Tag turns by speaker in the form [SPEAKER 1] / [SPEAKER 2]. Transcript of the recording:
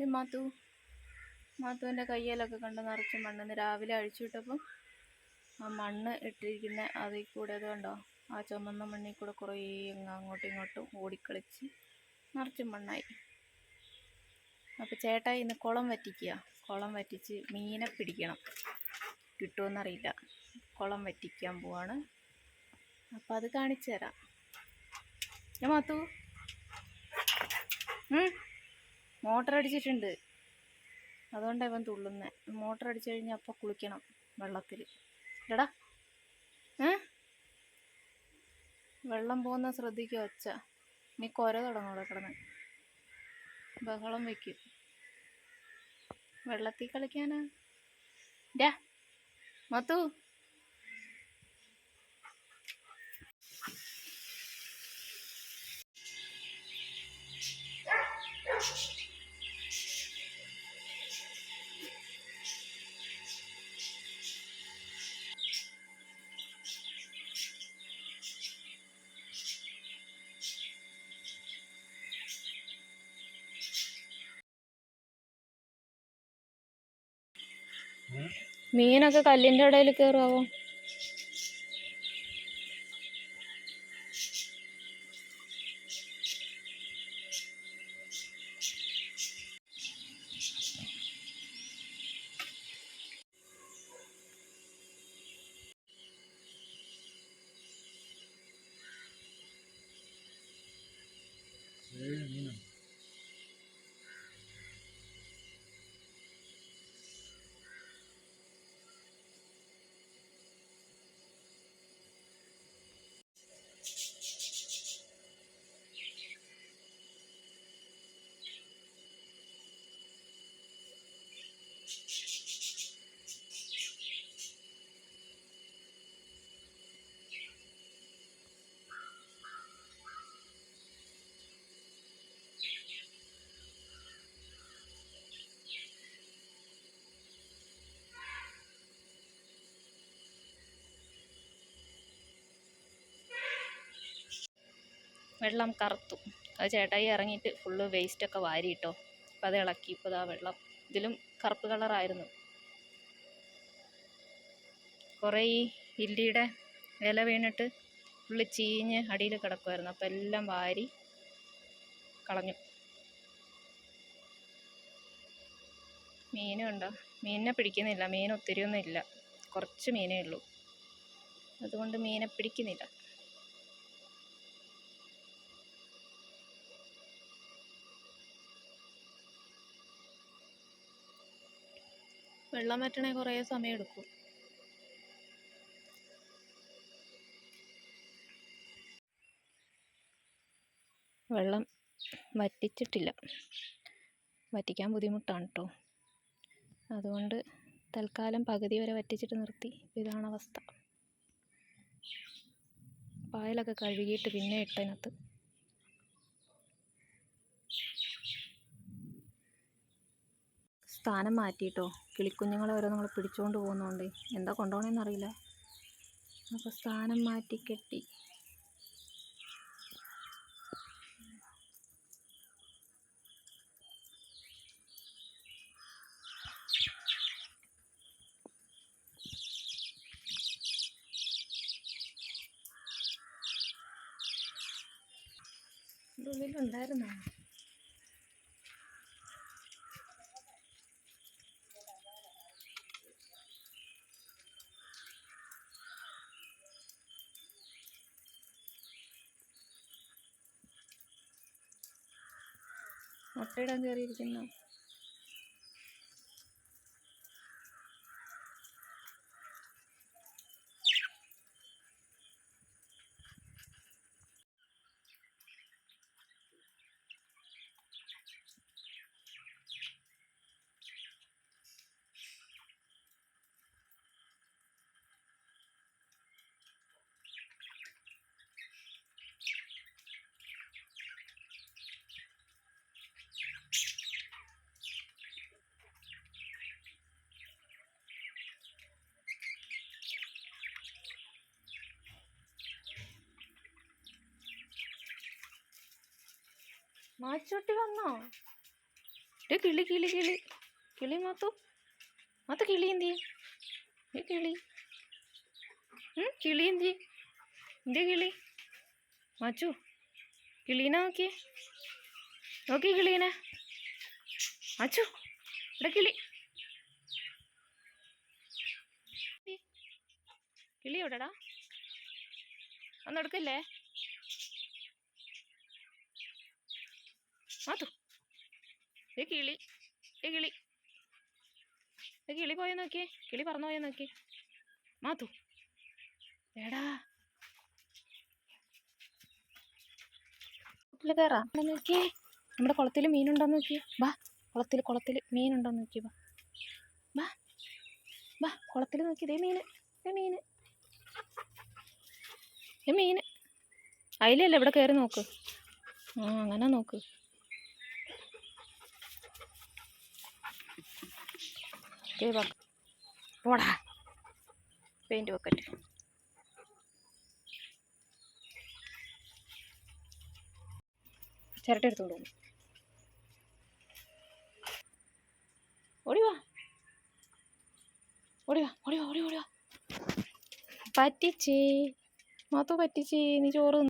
[SPEAKER 1] ഇത് മാത്തു മാത്തുവിന്റെ കയ്യിലൊക്കെ കണ്ട് നിറച്ച് മണ്ണ് ഇന്ന് രാവിലെ അഴിച്ചു വിട്ടപ്പം ആ മണ്ണ് ഇട്ടിരിക്കുന്ന അതിൽ കൂടെ അത് കണ്ടോ? ആ ചുമന്ന മണ്ണിൽ കൂടെ കുറേ അങ്ങ് അങ്ങോട്ടും ഇങ്ങോട്ടും ഓടിക്കളിച്ച് നിറച്ച് മണ്ണായി. അപ്പോൾ ചേട്ടാ ഇന്ന് കുളം വറ്റിക്കുക. കുളം വറ്റിച്ച് മീനെ പിടിക്കണം. കിട്ടുമെന്നറിയില്ല കുളം വറ്റിക്കാൻ പോവാണ്. അപ്പോൾ അത് കാണിച്ചു തരാം. ഞാൻ മാത്തു മോട്ടർ അടിച്ചിട്ടുണ്ട് അതുകൊണ്ടാണ് ഇവൻ തുള്ളുന്നത് മോട്ടർ അടിച്ചു കഴിഞ്ഞാൽ അപ്പോൾ കുളിക്കണം വെള്ളത്തിൽ എടാ. ഏ? വെള്ളം പോകുന്ന ശ്രദ്ധിക്കുക ഒച്ച നീ കൊര തുടങ്ങും കിടന്ന്. ബഹളം വയ്ക്കും വെള്ളത്തിൽ കളിക്കാനാ? ഡാ. മത്തു. മീനൊക്കെ കല്ലിന്റെ ഇടയിൽ കയറുമോ വെള്ളം കറുത്തു. അത് ചേട്ടായി ഇറങ്ങിയിട്ട് ഫുള്ള് വേസ്റ്റൊക്കെ വാരിയിട്ടോ. അപ്പോൾ അത് ഇളക്കി. ഇപ്പോൾ ആ വെള്ളം. ഇതിലും കറുപ്പ് കളറായിരുന്നു. കുറേ ഈ ഇല്ലിയുടെ ഇല വീണിട്ട് ഫുള്ള് ചീഞ്ഞ് അടിയിൽ കിടക്കുമായിരുന്നു അപ്പം എല്ലാം വാരി കളഞ്ഞു. മീനും ഉണ്ടോ? മീനിനെ പിടിക്കുന്നില്ല. മീൻ ഒത്തിരിയൊന്നും ഇല്ല. കുറച്ച് മീനേ ഉള്ളൂ. അതുകൊണ്ട് മീനെ പിടിക്കുന്നില്ല. വെള്ളം വറ്റണേ കുറേ സമയം എടുക്കും. വെള്ളം വറ്റിച്ചിട്ടില്ല. വറ്റിക്കാൻ ബുദ്ധിമുട്ടാണ് കേട്ടോ അതുകൊണ്ട് തൽക്കാലം പകുതി വരെ വറ്റിച്ചിട്ട് നിർത്തി. ഇതാണ് അവസ്ഥ. പായലൊക്കെ കഴുകിയിട്ട് പിന്നെ ഇട്ടതിനകത്ത്. സ്ഥാനം മാറ്റിയിട്ടോ കിളിക്കുഞ്ഞുങ്ങളെ വരെ നമ്മൾ പിടിച്ചുകൊണ്ട് പോകുന്നതുകൊണ്ട് എന്താ കൊണ്ടുപോകണമെന്ന് അറിയില്ല. അപ്പോൾ സ്ഥാനം മാറ്റി കെട്ടി. ഉള്ളിലുണ്ടായിരുന്നോ മുട്ടയിടാൻ കയറിയിരിക്കുന്നു മാച്ചൂട്ടി വന്നോ? ഡേ കിളി കിളി കിളി. കിളി മാത്തു. മാത്തു കിളി എന്തി ഏ കിളി. കിളി എന്തി എന്തേ കിളി. മാച്ചു കിളീനെ നോക്കി. നോക്കി കിളീനെ. മാച്ചു ഇവിടെ കിളി. കിളി എവിടെടാ? ഒന്നെടുക്കല്ലേ മാത്തു ഏ കിളി. ഏ കിളി. ഏ കിളി പോയോ നോക്കിയേ. കിളി പറന്നു പോയോ നോക്കി മാത്തു. എടാ. കുട്ടിൽ കയറാ നോക്കിയേ. നമ്മുടെ കുളത്തിൽ മീനുണ്ടോ നോക്കിയേ. വാ. കുളത്തിൽ കുളത്തിൽ മീനുണ്ടോ നോക്കി വാ. വാ. വാ. കുളത്തിൽ നോക്കി. ദേ മീന്. ദേ മീന്. ദേ മീന്. അതിലല്ലേ ഇവിടെ കയറി നോക്ക്. ആ അങ്ങനെ നോക്ക്. ദേ വാ പോടാ. പെയിന്റ് ബക്കറ്റ് ചിരട്ട എടുത്തോണ്ട് വന്നു ഓടി വാ ഓടി വാ ഓടി വാ ഓടി ഓടി വാ പറ്റിച്ചേ. മാത്തു പറ്റിച്ചേ നീ ചോറ്